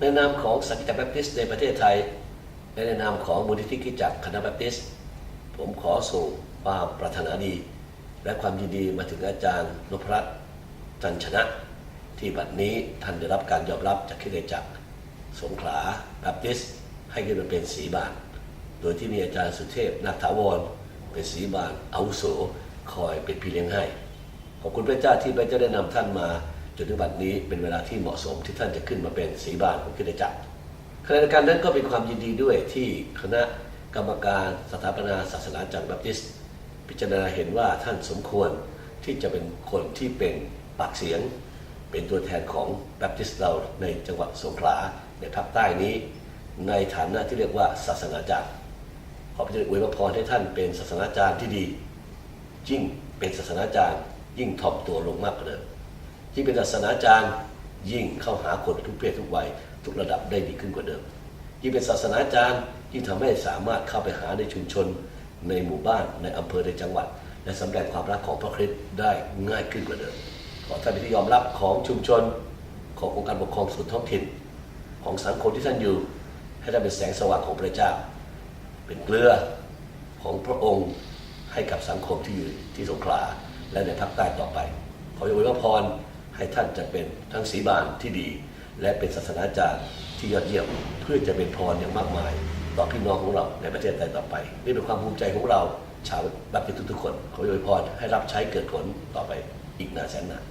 ในนามของสังฆจักรแบปติสต์ในประเทศไทย และในนามของมูลนิธิคริจักรคณะแบปติสต์ผมขอส่งความปรารถนาดี และความยินดีมาถึงอาจารย์นพรัตน์จันชนะ ที่บัดนี้ท่านได้รับการยอมรับจากคริสตจักรสงขลาแบปติสต์ให้ขึ้นมาเป็นสีบาน โดยที่มีอาจารย์สุเทพนาคถาวร เป็นสีบานอาวุโสคอยเป็นพี่เลี้ยงให้ ขอบคุณพระเจ้าที่พระเจ้าได้นำท่านมา จนถึงบัดนี้เป็นเวลาที่เหมาะสมที่ท่านจะขึ้นมาเป็นสีบานของคริสตจักรขณะเดียวกันนั้นก็เป็นความยินดีด้วยที่คณะกรรมการสถาปนาศาสนาจักรแบปติส พิจารณาเห็นว่าท่านสมควรที่จะเป็นคนที่เป็นปากเสียง เป็นตัวแทนของแบปติสเราในจังหวัดสงขลาในภาคใต้นี้ ในฐานะที่เรียกว่าศาสนาจารขอพระเจ้าอวยพรให้ท่านเป็นศาสนาจารย์ที่ดียิ่งเป็นศาสนาจารย์ยิ่งถ่อมตัวลงมากกว่าเดิม ยิ่เป็นศาสนาจารย์ยิ่งเข้าหาคนทุกเพศทุกวัยทุกระดับได้ดีขึ้นกว่าเดิมยิ่เป็นศาสนาจารย์ยิ่งทำให้สามารถเข้าไปหาในชุมชน ในหมู่บ้านในอำเภอในจังหวัด และสำแดงความรักของพระคริสต์ได้ง่ายขึ้นกว่าเดิม ขอท่านเป็นที่ยอมรับของชุมชนขององค์การปกครองส่วนท้องถิ่น ของสังคมที่ท่านอยู่ ให้ได้เป็นแสงสว่างของพระเจ้า เป็นเกลือของพระองค์ให้กับสังคมที่อยู่ที่สงขลาและในภาคใต้ต่อไป ขออวยพร ให้ท่านจะเป็นทั้งสีบานที่ดี และเป็นศาสนาจารย์ที่ยอดเยี่ยมเพื่อจะเป็นพรอย่างมากมาย ต่อพี่น้องของเราในประเทศไทยต่อไป นี่เป็นความภูมิใจของเราชาวบัพติสต์ทุกๆคนขออวยพรให้รับใช้เกิดผลต่อไปอีกนานแสนนาน